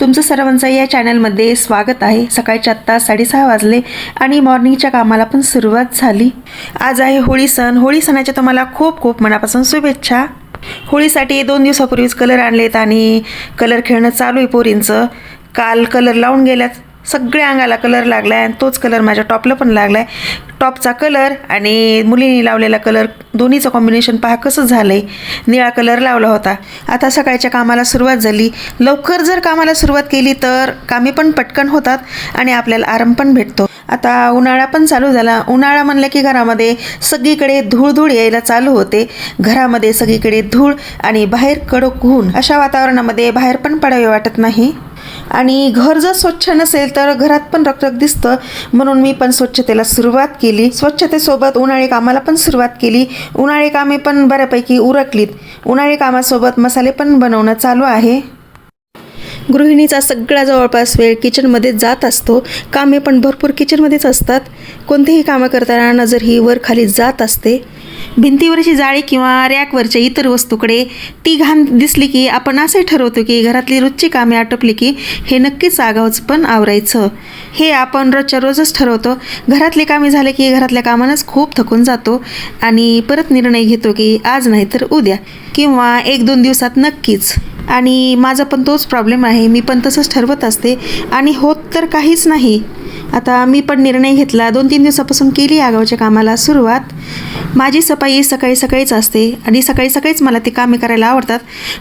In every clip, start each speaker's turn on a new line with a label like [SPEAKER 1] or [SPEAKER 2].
[SPEAKER 1] तुमचं सर्वांचं या चॅनलमध्ये स्वागत आहे. सकाळच्या आत्ता साडेसहा वाजले आणि मॉर्निंगच्या कामाला पण सुरुवात झाली. आज आहे होळी सण. होळी सणाच्या तुम्हाला खूप खूप मनापासून शुभेच्छा. होळीसाठी दोन दिवसापूर्वीच कलर आणलेत आणि कलर खेळणं चालू आहे पोरींचं. काल कलर लावून गेल्यात. सगळ्या अंगाला कलर लागला आहे आणि तोच कलर माझ्या टॉपला पण लागला आहे टॉपचा कलर आणि मुलींनी लावलेला कलर दोन्हीचं कॉम्बिनेशन पहा कसं झालं आहे निळा कलर लावला होता. आता सकाळच्या कामाला सुरुवात झाली. लवकर जर कामाला सुरुवात केली तर कामे पण पटकन होतात आणि आपल्याला आराम पण भेटतो. आता उन्हाळा पण चालू झाला. उन्हाळा म्हणलं की घरामध्ये सगळीकडे धूळ धूळ यायला चालू होते. घरामध्ये सगळीकडे धूळ आणि बाहेर कडक ऊन. अशा वातावरणामध्ये बाहेर पण पडावे वाटत नाही. आणि घर जर स्वच्छ नसेल तर घरात पण रखरख दिसतं. म्हणून मी पण स्वच्छतेला सुरुवात केली. स्वच्छतेसोबत उन्हाळी कामाला पण सुरुवात केली. उन्हाळी कामे पण बऱ्यापैकी उरकलीत. उन्हाळी कामासोबत मसाले पण बनवणं चालू आहे. गृहिणीचा सगळा जवळपास वेळ किचनमध्ये जात असतो. कामे पण भरपूर किचनमध्येच असतात. कोणतेही कामं करताना नजर ही वर खाली जात असते. भिंतीवरची जाळी किंवा रॅकवरच्या इतर वस्तूकडे ती घाण दिसली की आपण असे ठरवतो की घरातली रोजची कामे आटोपली की हे नक्कीच आगावच पण आवरायचं. हे आपण रोजच्या रोजच ठरवतो. घरातली कामे झाले की घरातल्या कामानंच खूप थकून जातो आणि परत निर्णय घेतो की आज नाही तर उद्या किंवा एक दोन दिवसात नक्कीच. आणि माझा पण तोच प्रॉब्लेम आहे. मी पण तसंच ठरवत असते. आणि होत तर काहीच नाही. आता मी पण निर्णय घेतला. दोन तीन दिवसापासून केली आगावच्या कामाला सुरुवात. माझी सफाई सकाळी सकाळीच असते. आणि सकाळी सकाळीच मला ते कामे करायला आवडतात.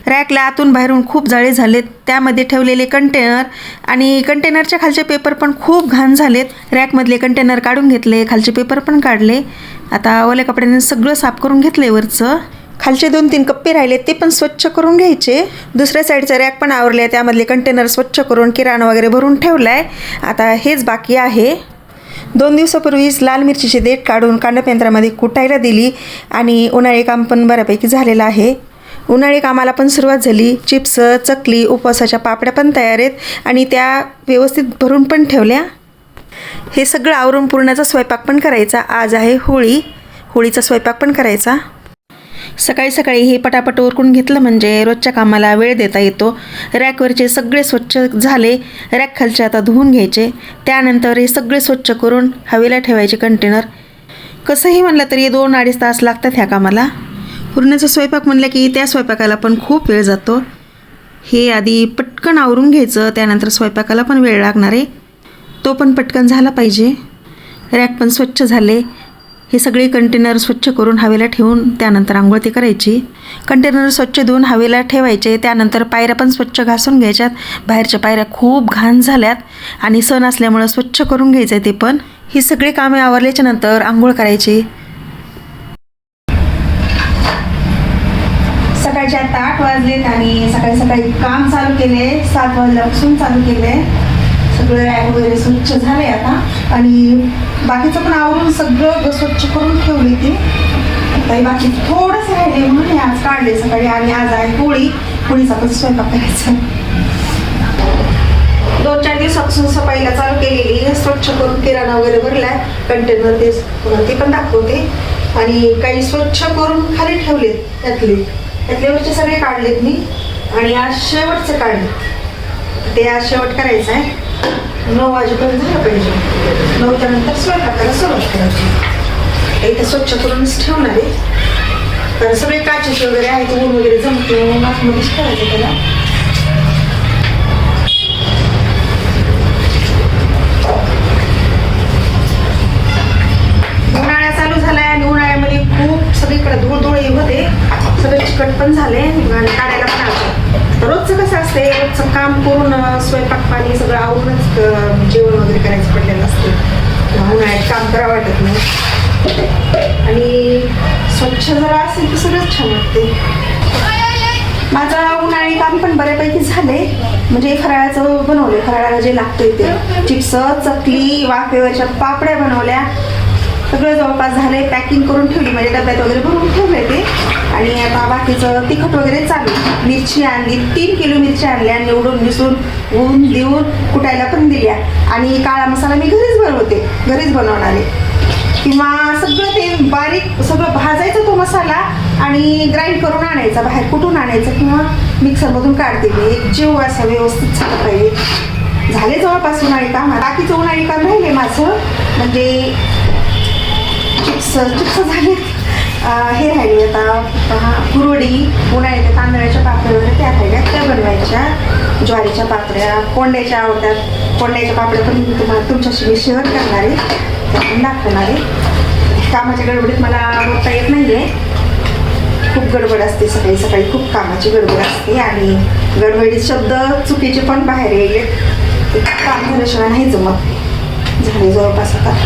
[SPEAKER 1] रॅकला आतून बाहेरून खूप जाळे झालेत. त्यामध्ये ठेवलेले कंटेनर आणि कंटेनरच्या खालचे पेपर पण खूप घाण झालेत. रॅकमधले कंटेनर काढून घेतले. खालचे पेपर पण काढले. आता ओल्या कपड्याने सगळं साफ करून घेतले वरचं. खालचे दोन तीन कप्पे राहिले ते पण स्वच्छ करून घ्यायचे. दुसऱ्या साईडचा रॅक पण आवरले त्यामधले कंटेनर स्वच्छ करून किराणा वगैरे भरून ठेवला आहे आता हेच बाकी आहे. दोन दिवसापूर्वीच लाल मिरचीची देठ काढून कांडपयंत्रामध्ये कुटायला दिली आणि उन्हाळी काम पण बऱ्यापैकी झालेलं आहे. उन्हाळी कामाला पण सुरुवात झाली. चिप्स चकली उपवासाच्या पापड्या पण तयार आहेत आणि त्या व्यवस्थित भरून पण ठेवल्या. हे सगळं आवरून पुरणाचा स्वयंपाक पण करायचा. आज आहे होळी. होळीचा स्वयंपाक पण करायचा. सकाळी सकाळी हे पटापट उरकून घेतलं म्हणजे रोजच्या कामाला वेळ देता येतो. रॅकवरचे सगळे स्वच्छ झाले. रॅक खालचे आता धुवून घ्यायचे. त्यानंतर हे सगळे स्वच्छ करून हवेला ठेवायचे कंटेनर. कसंही म्हणलं तरी दोन अडीच तास लागतात ह्या कामाला. पुरणाचा स्वयंपाक म्हणलं की त्या स्वयंपाकाला पण खूप वेळ जातो. हे आधी पटकन आवरून घ्यायचं त्यानंतर स्वयंपाकाला पण वेळ लागणार. आहे तो पण पटकन झाला पाहिजे. रॅक पण स्वच्छ झाले. हे सगळे कंटेनर स्वच्छ करून हवेला ठेवून त्यानंतर आंघोळ ती करायची. कंटेनर स्वच्छ धुवून हवेला ठेवायचे. त्यानंतर पायऱ्या पण स्वच्छ घासून घ्यायच्यात. बाहेरच्या पायऱ्या खूप घाण झाल्यात आणि सण असल्यामुळं स्वच्छ करून घ्यायचं आहे ते पण. ही सगळी कामे आवरल्याच्या नंतर आंघोळ करायची. सकाळच्या आठ वाजलेत आणि सकाळी सकाळी काम चालू केले. सात वाजल्यापासून चालू केले. सगळं रॅक वगैरे स्वच्छ झाले आता. आणि बाकीचं पण आवरून सगळं स्वच्छ करून ठेवले ते. आता बाकी थोडंसं राहिले म्हणून आज काढले सकाळी. आणि आज आहे होळी पोळीचा पण स्वयंपाक करायचा. दोन चार दिवसापासून सफाईला चालू केलेली स्वच्छ करून किराणा वगैरे भरलाय. कंटेनर ते ते पण दाखवते. आणि काही स्वच्छ करून खाली ठेवले त्यातले. त्यातले सगळे काढलेत मी. आणि आज शेवटचे काढले. ते आज शेवट करायचं आहे. नऊ वाजेपर्यंत झालं पाहिजे. नऊच्या नंतर स्वयंपाकाला सुरुवात करायची. इथे स्वच्छ करूनच ठेवणार आहे. कारण सगळे काचेस वगैरे आहेत ऊन वगैरे जमते मग आतमध्येच करायचं त्याला. उन्हाळा चालू झालाय आणि उन्हाळ्यामध्ये खूप सगळीकडे धूळ धूळ होते. सगळे चिकट पण झाले आणि काढायला पण आलं रोजचं कसं असते रोजचं काम करून स्वयंपाक पाणी सगळं आवरूनच जेवण वगैरे करायचं पडलेलं असते उन्हाळ्यात काम करावं वाटत नाही. आणि स्वच्छ जरा असेल तर सगळंच छान वाटते माझं उन्हाळी काम पण बऱ्यापैकी झाले म्हणजे फराळाचं बनवले फराळाला जे लागतंय ते. चिप्स चकली वाफेवरच्या पापड्या बनवल्या. सगळं जवळपास झालंय. पॅकिंग करून ठेवली. म्हणजे डब्यात वगैरे भरून ठेवले ते. आणि आता बाकीचं तिखट वगैरे चालू मिरची आणली. तीन किलो मिरची आणल्या निवडून मिसळून ऊन देऊन कुटायला पण दिल्या आणि काळा मसाला मी घरीच बनवते. घरीच बनवणारे. किंवा सगळं ते बारीक सगळं भाजायचं तो मसाला आणि ग्राइंड करून आणायचा. बाहेर कुठून आणायचं किंवा मिक्सरमधून काढते मी. एक जीव असं व्यवस्थित झालं पाहिजे झाले जवळपास उन्हाळी काम. बाकीचं उन्हाळी काम राहिले माझं. म्हणजे चिप्स चिप्स हे राहिले आता पहा, कुरवडी उन्हाळ्याच्या तांदळाच्या पापड्या वगैरे त्या राहिल्या. त्या बनवायच्या. ज्वारीच्या पापड्या कोंड्याच्या आवडतात कोंड्याच्या पापड्या पण मी तुम्हाला तुमच्याशी मी शेअर करणार आहे. त्या पण दाखवणार आहे. कामाच्या गडबडीत मला बोलता येत नाही आहे खूप गडबड असते सकाळी सकाळी. खूप कामाची गडबड असते आणि गडबडीत शब्द चुकीचे पण बाहेर यायले ते काम झाल्याशिवाय नाही जमत. झाले जवळपास आता.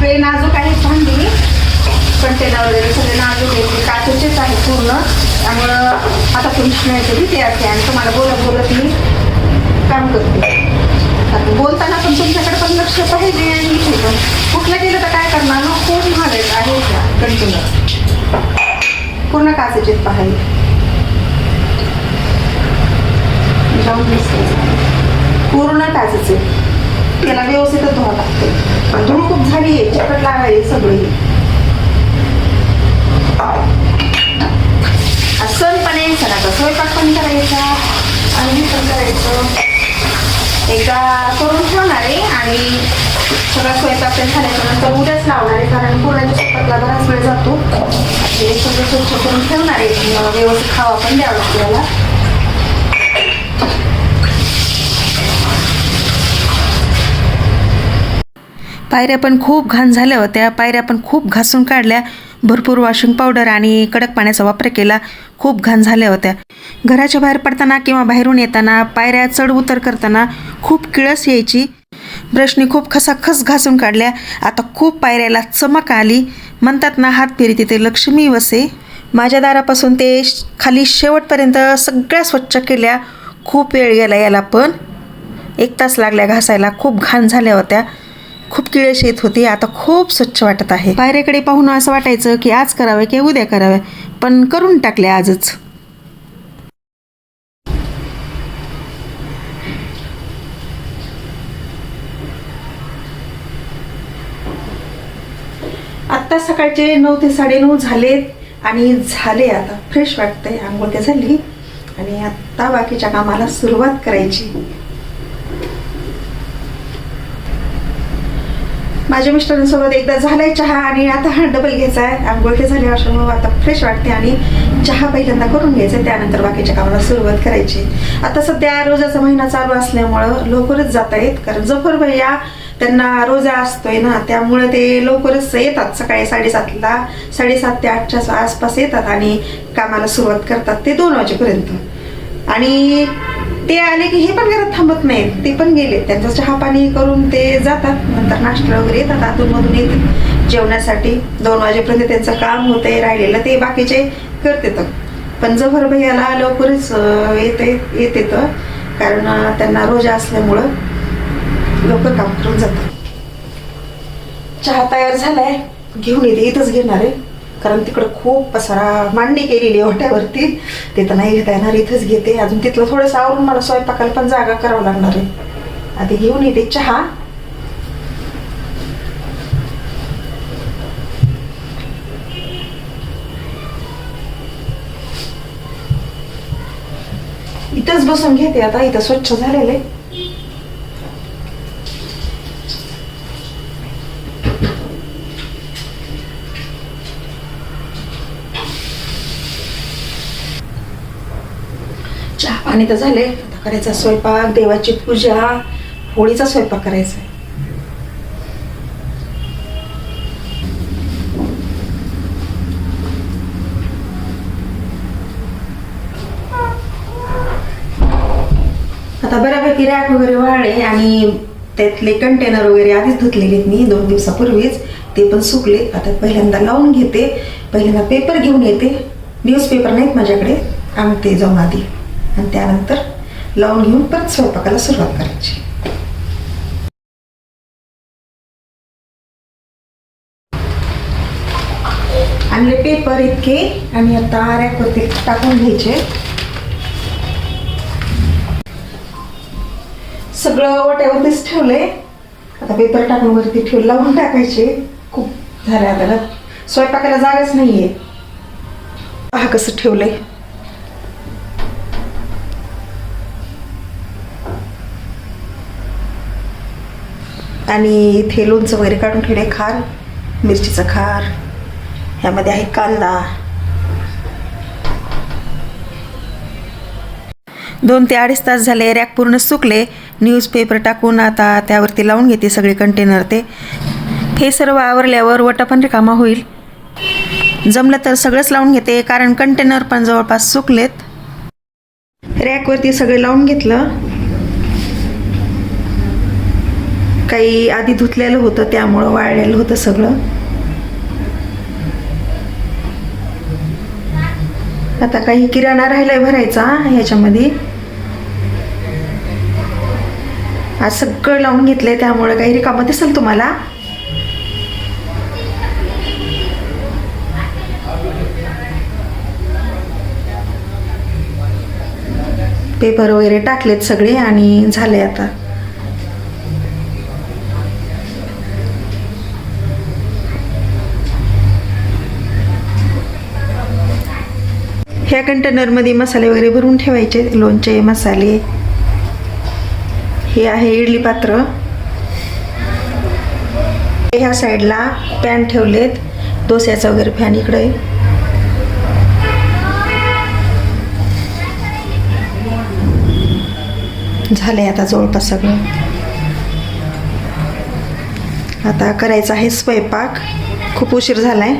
[SPEAKER 1] सगळे नाजूक आहेत भांडी. कंटेनर वगैरे सगळे नाजूक आहेत. काचेचेच आहे पूर्ण. त्यामुळं आता तुम्ही नाही तरी ते असते आणि तुम्हाला बोलत बोलत मी काम करते. आता बोलताना पण तुमच्याकडे पण लक्ष पाहिजे आणि इथे पण. कुठलं गेलं तर काय करणार ना खूप महागायचं आहे का? कंटेनर पूर्ण काचेचेच पाहिजे जाऊन पूर्ण काचेचे. त्याला व्यवस्थितच धुवा लागते. पण धूळ खूप झाली आहे चकट लागायची सगळी. सण पण आहे सणाचा स्वयंपाक पण करायचा. आणि पण करायचं. एकदा करून ठेवणार आहे आणि सगळा स्वयंपाक पण झाल्याच्यानंतर उद्याच लावणार आहे कारण कोणाच्या स्वयंपाकला बराच वेळ जातो. हे सगळं स्वच्छ करून ठेवणार आहे. व्यवस्थित खावा पण द्यावं आपल्याला पायऱ्या पण खूप घाण झाल्या होत्या पायऱ्या पण खूप घासून काढल्या. भरपूर वॉशिंग पावडर आणि कडक पाण्याचा वापर केला. खूप घाण झाल्या होत्या. घराच्या बाहेर पडताना किंवा बाहेरून येताना पायऱ्या चढ उतर करताना खूप किळस यायची. ब्रशने खूप खसाखस घासून काढल्या. आता खूप पायऱ्याला चमक आली. म्हणतात ना हात फिरी तिथे लक्ष्मी वसे. माझ्या दारापासून ते श- खाली शेवटपर्यंत सगळ्या स्वच्छ केल्या. खूप वेळ गेला याला पण. एक तास लागल्या घासायला. खूप घाण झाल्या होत्या. खूप किळस येत होती आता खूप स्वच्छ वाटत आहे. पायऱ्याकडे पाहून असं वाटायचं की आज करावे की उद्या करावे पण करून टाकले आजच. आत्ता सकाळचे नऊ ते साडेनऊ झालेत आणि झाले आता. फ्रेश वाटतंय. आंघोळ ते झाली आणि आत्ता बाकीच्या कामाला सुरुवात करायची. माझ्या मिस्टरांसोबत एकदा झालाय चहा आणि आता हा डबल घ्यायचा आहे. आंघोळके झाले अशामुळे आता फ्रेश वाटते आणि चहा पहिल्यांदा करून घ्यायचा त्यानंतर बाकीच्या कामाला सुरुवात करायची. आता सध्या रोजाचा महिना चालू असल्यामुळं लवकरच जात आहेत कारण जफर भैया त्यांना रोजा असतोय ना त्यामुळे ते लवकरच येतात. सकाळी साडेसातला साडेसात ते आठच्या आसपास येतात आणि कामाला सुरुवात करतात ते दोन वाजेपर्यंत. आणि ते आले की हे पण घरात थांबत नाहीत. ते पण गेले. त्यांचं चहा पाणी करून ते जातात. नंतर नाश्ता वगैरे येतात. आतूनमधून येते. जेवणासाठी दोन वाजेपर्यंत त्यांचं काम होतंय राहिलेलं ते बाकीचे करते तर. पण जफर भैयाला लवकरच येते येते तर. कारण त्यांना रोजा असल्यामुळं लवकर काम करून जातात. चहा तयार झालाय. घेऊन येते. इथंच घेणार आहे. कारण तिकडं खूप पसारा मांडणी केलेली आहे वाट्यावरती ते तर नाही घेता येणार इथंच घेते. अजून तिथलं थोडंसं आवरून मला स्वयंपाकाला पण जागा करावं लागणार आहे. आधी घेऊन येते चहा. इथंच बसून घेते आता इथं स्वच्छ झालेलं आहे. पाणी तर झाले. आता करायचा स्वयंपाक देवाची पूजा होळीचा स्वयंपाक करायचा आहे. आता बऱ्यापैकी रॅक वगैरे वाळले आणि त्यातले कंटेनर वगैरे आधीच धुतलेलेत मी दोन दिवसापूर्वीच. ते पण सुकले आता पहिल्यांदा लावून घेते. पहिल्यांदा पेपर घेऊन येते. न्यूजपेपर नाहीत माझ्याकडे. आणते जाऊन आधी. आणि त्यानंतर लावून घेऊन परत स्वयंपाकाला सुरुवात करायची. आणले पेपर इतके आणि आता रॅकवरती टाकून घ्यायचे. सगळं वाट्यावरतीच ठेवलंय आता पेपर टाकून वरती ठेवून लावून टाकायचे. खूप झाले आता. ना स्वयंपाकाला जागाच नाहीये. पहा कसं ठेवलंय. आणि इथे लोणचं वगैरे काढून ठेवले खार मिरचीचं खार ह्यामध्ये आहे कांदा. दोन ते अडीच तास झाले रॅक पूर्ण सुकले. न्यूजपेपर टाकून आता त्यावरती लावून घेते सगळे कंटेनर ते. हे सर्व आवरल्यावर वटा पण रिकामा होईल. जमलं तर सगळंच लावून घेते कारण कंटेनर पण जवळपास सुकलेत. रॅकवरती सगळे लावून घेतलं. काही आधी धुतलेलं होतं त्यामुळं वाळलेलं होतं सगळं. आता काही किराणा राहिलाय भरायचा ह्याच्यामध्ये. आज सगळं लावून घेतलंय त्यामुळं काही रिकामं दिसेल तुम्हाला. पेपर वगैरे टाकलेत सगळे आणि झाले आता. ह्या कंटेनरमध्ये मसाले वगैरे भरून ठेवायचे लोणचे मसाले. हे आहे इडली पात्र. ह्या साईडला पॅन ठेवलेत. डोस्याचा वगैरे फॅन इकडे. आहे. झालंय आता जवळपास सगळं. आता करायचं आहे स्वयंपाक. खूप उशीर झालाय.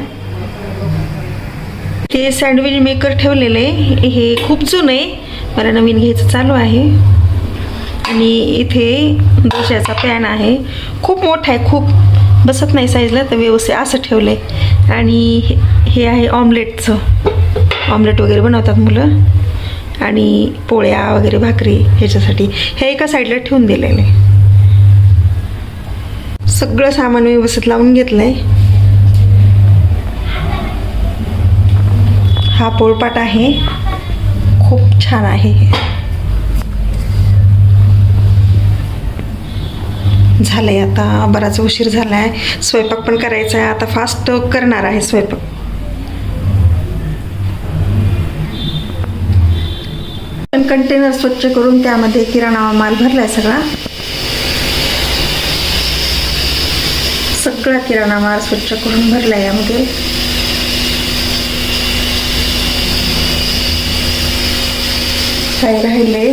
[SPEAKER 1] हे सँडविच मेकर ठेवलेलं आहे हे खूप जुनं आहे मला नवीन घ्यायचं चालू आहे. आणि इथे डोश्याचा पॅन आहे. खूप मोठा आहे खूप बसत नाही साईजला तर व्यवस्थित असं ठेवलं आहे आणि हे- हे आहे ऑमलेटचं ऑमलेट वगैरे बनवतात मुलं. आणि पोळ्या वगैरे भाकरी ह्याच्यासाठी. हे एका साईडला ठेवून दिलेलं. आहे सगळं सामान व्यवस्थित लावून घेतलं आहे हा पोळपाट आहे. खूप छान आहे झालं आहे आता बराच उशीर झाला आहे स्वयंपाक पण करायचा आहे. आता फास्ट करणार आहे स्वयंपाक. पण कंटेनर स्वच्छ करून त्यामध्ये किराणा माल भरला आहे सगळा. सगळा किराणा माल स्वच्छ करून भरला आहे यामध्ये. काय राहिले.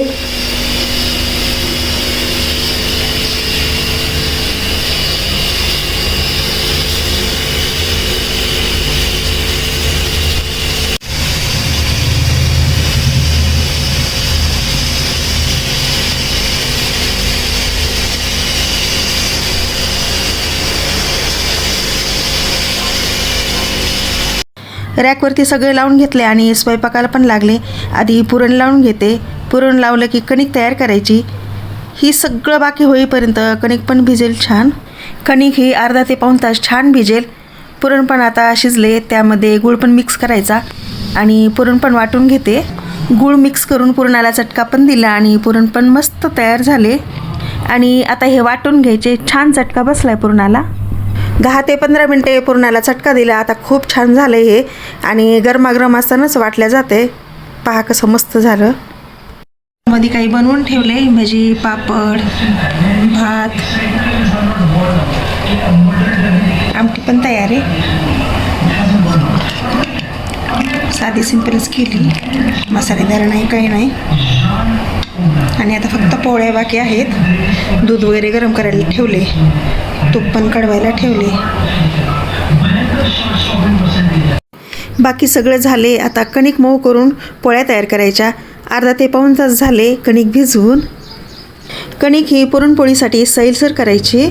[SPEAKER 1] रॅकवरती सगळे लावून घेतले आणि स्वयंपाकाला पण लागले. आधी पुरण लावून घेते. पुरण लावलं की कणिक तयार करायची. ही सगळं बाकी होईपर्यंत कणिक पण भिजेल छान. कणिक ही अर्धा ते पाऊण तास छान भिजेल. पुरण पण आता शिजले त्यामध्ये गूळ पण मिक्स करायचा आणि पुरण पण वाटून घेते. गूळ मिक्स करून पुरणाला चटका पण दिला आणि पुरण पण मस्त तयार झाले. आणि आता हे वाटून घ्यायचे. छान चटका बसला आहे पुरणाला. दहा ते पंधरा मिनटे पुरणाला चटका दिला. आता खूप छान झालं हे. आणि गरमागरम असतानाच वाटल्या जाते. पहा कसं मस्त झालं. मध्ये काही बनवून ठेवले भजी पापड भात. आमटी पण तयार आहे. साधी सिंपलच केली. मसालेदार नाही काही नाही. आणि आता फक्त पोळ्या बाकी आहेत. दूध वगैरे गरम करायला ठेवले तूप पण कडवायला ठेवले. बाकी सगळं झाले आता कणिक मऊ करून पोळ्या तयार करायच्या. अर्धा ते पाऊण तास झाले कणिक भिजवून. कणिक ही पुरणपोळीसाठी सैलसर करायची.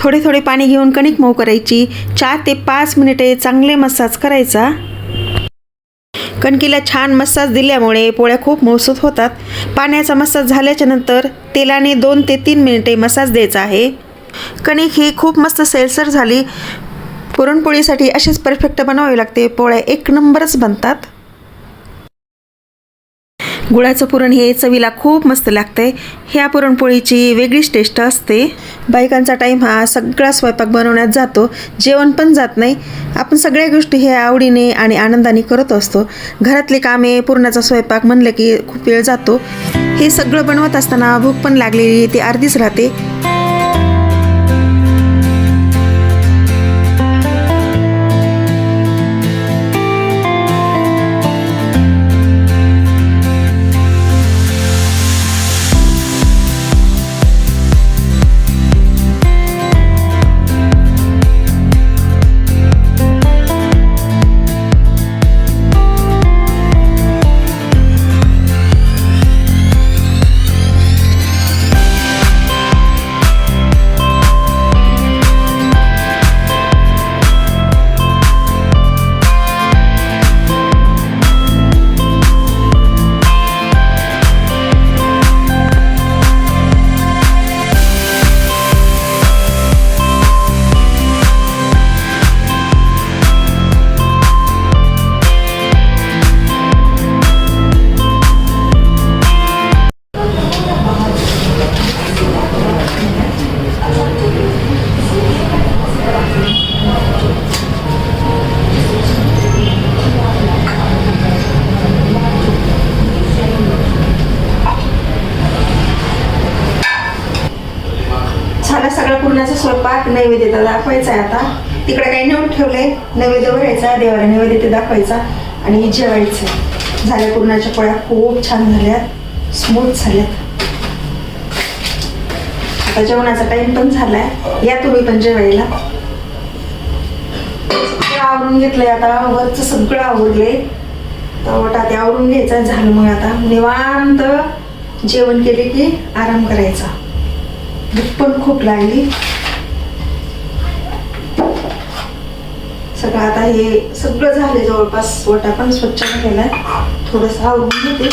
[SPEAKER 1] थोडे थोडे पाणी घेऊन कणिक मऊ करायची. चार ते पाच मिनिटे चांगले मसाज करायचा. कणकीला छान मसाज दिल्यामुळे पोळ्या खूप मौसूत होतात. पाण्याचा मसाज झाल्याच्यानंतर तेलाने दोन ते तीन मिनिटे मसाज द्यायचा आहे. कणिक ही खूप मस्त सैलसर झाली. पुरणपोळीसाठी अशीच परफेक्ट बनवावी लागते. पोळ्या एक नंबरच बनतात. गुळाचं पुरण हे चवीला खूप मस्त लागते ह्या पुरणपोळीची वेगळीच टेस्ट असते. बायकांचा टाईम हा सगळा स्वयंपाक बनवण्यात जातो. जेवण पण जात नाही. आपण सगळ्या गोष्टी हे आवडीने आणि आनंदाने करत असतो. घरातली कामे पुरणाचा स्वयंपाक म्हणलं की खूप वेळ जातो. हे सगळं बनवत असताना भूक पण लागलेली ती अर्धीच राहते. दाखवायचा आहे आता. तिकडे काही नेऊन ठेवले. नैवेद्य भरायचा देवाला नैवेद्य ते दाखवायचा. आणि जेवायचं. झाल्या पुरणाच्या पोळ्या खूप छान झाल्या स्मूथ झाल्यात. आता जेवणाचा टाइम पण झालाय. या तुम्ही पण जेवायला. आवरून घेतलंय आता. वरचं सगळं आवरले तवटा ते आवरून घ्यायचं झालं मग आता. निवांत जेवण केले की आराम करायचा. भूक पण खूप लागली. सगळं आता हे सगळं झाले जवळपास. वटा पण स्वच्छ केलाय थोडस आवडून घेते.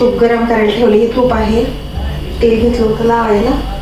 [SPEAKER 1] तूप गरम करायला ठेवले. हे तूप आहे. तेल घेतलं होतं लावायला.